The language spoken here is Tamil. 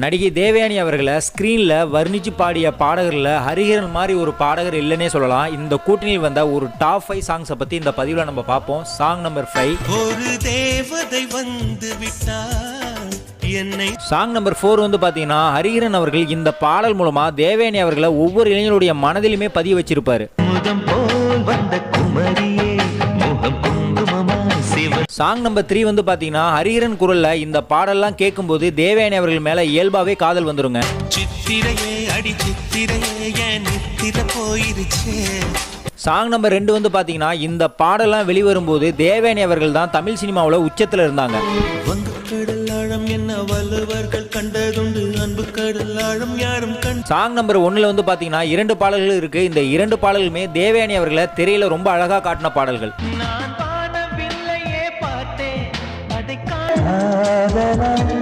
நடிகை தேவயானி அவர்களை ஸ்க்ரீனில் வர்ணிச்சு பாடிய பாடகரில் ஹரிஹரன் மாதிரி ஒரு பாடகர் இல்லைன்னே சொல்லலாம். இந்த கூட்டணியில் வந்த ஒரு டாப் ஃபைவ் சாங்ஸை பற்றி இந்த பதிவில் நம்ம பார்ப்போம். சாங் நம்பர் ஃபைவ் ஒரு தேவதை வந்து என்னை சாங் நம்பர் ஃபோர் வந்து பார்த்தீங்கன்னா ஹரிஹரன் அவர்கள் இந்த பாடல் மூலமாக தேவயானி அவர்களை ஒவ்வொரு இளைஞருடைய மனதிலுமே பதிய வச்சிருப்பாரு. முதம் போல் வந்த சிவ சாங் நம்பர் த்ரீ வந்து பார்த்தீங்கன்னா ஹரிஹரன் குரலில் இந்த பாடல்லாம் கேட்கும்போது தேவயானி அவர்கள் மேலே இயல்பாகவே காதல் வந்துருங்க. சித்திரையே அடி சித்திரையே நித்திர போயிருச்சே. சாங் நம்பர் ரெண்டு வந்து பார்த்தீங்கன்னா இந்த பாடலாம் வெளிவரும்போது தேவயானி அவர்கள் தான் தமிழ் சினிமாவில் உச்சத்தில் இருந்தாங்க. சாங் நம்பர் ஒன்றில் வந்து பார்த்தீங்கன்னா இரண்டு பாடல்கள் இருக்குது இந்த இரண்டு பாடல்களுமே தேவயானி அவர்களை திரையில ரொம்ப அழகாக காட்டின பாடல்கள். Thank you.